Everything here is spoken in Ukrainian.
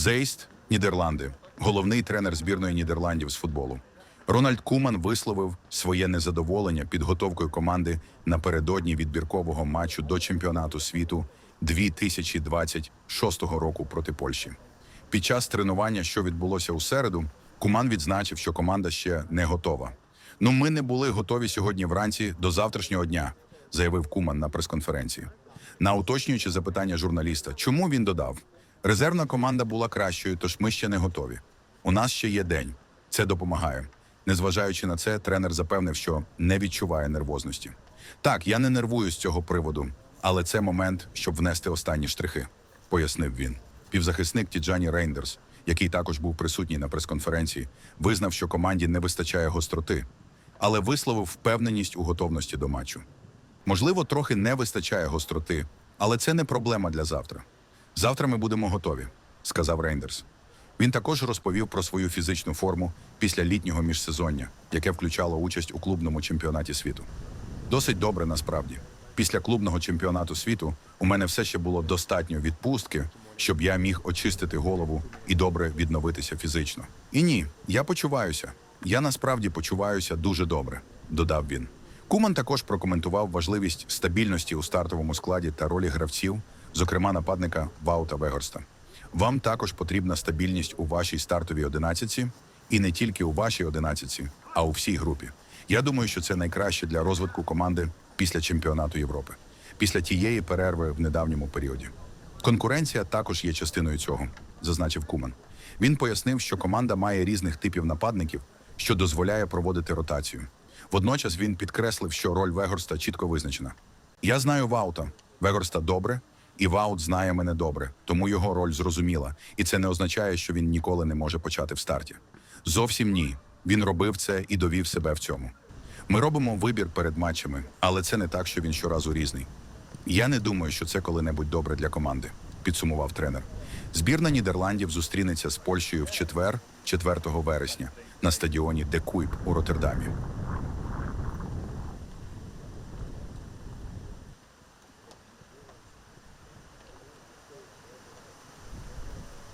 Зейст, Нідерланди, головний тренер збірної Нідерландів з футболу. Рональд Куман висловив своє незадоволення підготовкою команди напередодні відбіркового матчу до чемпіонату світу 2026 року проти Польщі. Під час тренування, що відбулося у середу, Куман відзначив, що команда ще не готова. Ну, ми не були готові сьогодні вранці до завтрашнього дня, заявив Куман на прес-конференції. На уточнюючи запитання журналіста, чому він додав: резервна команда була кращою, тож ми ще не готові. У нас ще є день. Це допомагає. Незважаючи на це, тренер запевнив, що не відчуває нервозності. Так, я не нервую з цього приводу, але це момент, щоб внести останні штрихи, пояснив він. Півзахисник Тіджані Рейндерс, який також був присутній на прес-конференції, визнав, що команді не вистачає гостроти, але висловив впевненість у готовності до матчу. Можливо, трохи не вистачає гостроти, але це не проблема для завтра. Завтра ми будемо готові, сказав Рейндерс. Він також розповів про свою фізичну форму після літнього міжсезоння, яке включало участь у клубному чемпіонаті світу. Досить добре насправді. Після клубного чемпіонату світу у мене все ще було достатньо відпустки, щоб я міг очистити голову і добре відновитися фізично. І ні, я почуваюся. Я насправді почуваюся дуже добре, додав він. Куман також прокоментував важливість стабільності у стартовому складі та ролі гравців, зокрема нападника Ваута Вегорста. Вам також потрібна стабільність у вашій стартовій одинадцятці, і не тільки у вашій одинадцятці, а у всій групі. Я думаю, що це найкраще для розвитку команди після чемпіонату Європи, після тієї перерви в недавньому періоді. Конкуренція також є частиною цього, зазначив Куман. Він пояснив, що команда має різних типів нападників, що дозволяє проводити ротацію. Водночас він підкреслив, що роль Вегорста чітко визначена. Я знаю Ваута, Вегорста добре, і Ваут знає мене добре, тому його роль зрозуміла, і це не означає, що він ніколи не може почати в старті. Зовсім ні. Він робив це і довів себе в цьому. Ми робимо вибір перед матчами, але це не так, що він щоразу різний. Я не думаю, що це коли-небудь добре для команди, підсумував тренер. Збірна Нідерландів зустрінеться з Польщею в четвер, 4 вересня, на стадіоні Де Куйб у Роттердамі.